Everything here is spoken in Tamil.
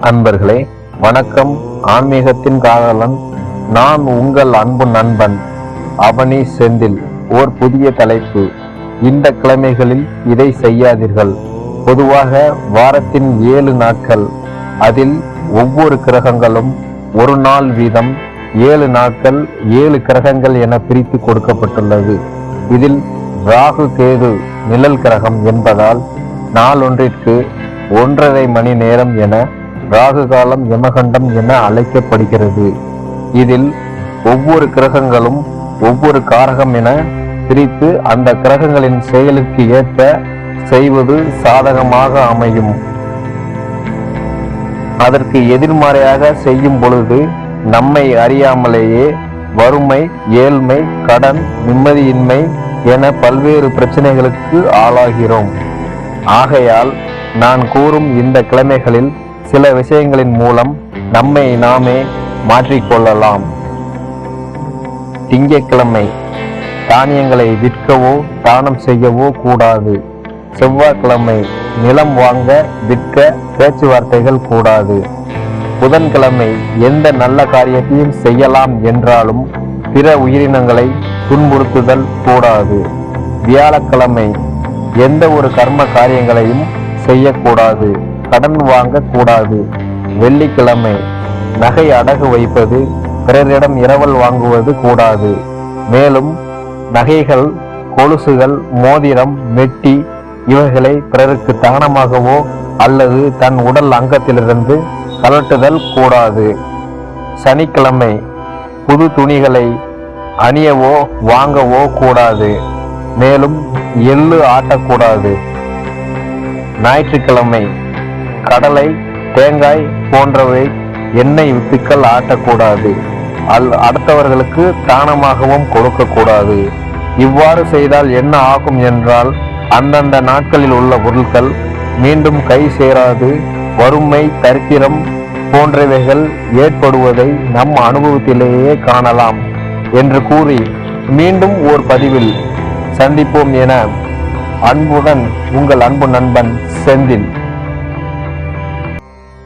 அன்பர்களே வணக்கம். ஆன்மீகத்தின் காதலன் நான் உங்கள் அன்பு நண்பன் அவனி செந்தில். ஓர் புதிய தலைப்பு. இந்த கிழமைகளில் இதை செய்யாதீர்கள். பொதுவாக வாரத்தின் ஏழு நாட்கள். அதில் ஒவ்வொரு கிரகங்களும் ஒரு நாள் வீதம் ஏழு நாட்கள் ஏழு கிரகங்கள் என பிரித்து கொடுக்கப்பட்டுள்ளது. இதில் ராகு கேது நிழல் கிரகம் என்பதால் நாளொன்றிற்கு ஒன்றரை மணி நேரம் என ராகு காலம் யமகண்டம் என அழைக்கப்படுகிறது. இதில் ஒவ்வொரு கிரகங்களும் ஒவ்வொரு காரகம் என பிரித்து அந்த கிரகங்களின் செயலுக்கு ஏற்ப செய்வது சாதகமாக அமையும். அதற்கு எதிர்மறையாக செய்யும் பொழுது நம்மை அறியாமலேயே வறுமை ஏழ்மை கடன் நிம்மதியின்மை என பல்வேறு பிரச்சனைகளுக்கு ஆளாகிறோம். ஆகையால் நான் கூறும் இந்த கிழமைகளில் சில விஷயங்களின் மூலம் நம்மை நாமே மாற்றிக்கொள்ளலாம். திங்கக்கிழமை தானியங்களை விற்கவோ தானம் செய்யவோ கூடாது. செவ்வாய்க்கிழமை நிலம் வாங்க விற்க பேச்சுவார்த்தைகள் கூடாது. புதன்கிழமை எந்த நல்ல காரியத்தையும் செய்யலாம் என்றாலும் பிற உயிரினங்களை துன்புறுத்துதல் கூடாது. வியாழக்கிழமை எந்த ஒரு கர்ம காரியங்களையும் செய்யக்கூடாது கடன் வாங்கக்கூடாது. வெள்ளிக்கிழமை நகை அடகு வைப்பது பிறரிடம் இரவல் வாங்குவது கூடாது. மேலும் நகைகள் கொலுசுகள் மோதிரம் மெட்டி இவைகளை பிறருக்கு தானமாகவோ அல்லது தன் உடல் அங்கத்திலிருந்து கலட்டுதல் கூடாது. சனிக்கிழமை புது துணிகளை அணியவோ வாங்கவோ கூடாது. மேலும் எள்ளு ஆட்டக்கூடாது. ஞாயிற்றுக்கிழமை கடலை தேங்காய் போன்றவை எண்ணெய் வித்துக்கள் ஆட்டக்கூடாது. அல் அடுத்தவர்களுக்கு தானமாகவும் கொடுக்கக்கூடாது. இவ்வாறு செய்தால் என்ன ஆகும் என்றால் அந்தந்த நாட்களில் உள்ள பொருட்கள் மீண்டும் கை சேராது வறுமை தரித்திரம் போன்றவைகள் ஏற்படுவதை நம் அனுபவத்திலேயே காணலாம் என்று கூறி மீண்டும் ஓர் பதிவில் சந்திப்போம் என அன்புடன் உங்கள் அன்பு நண்பன் செந்தில்.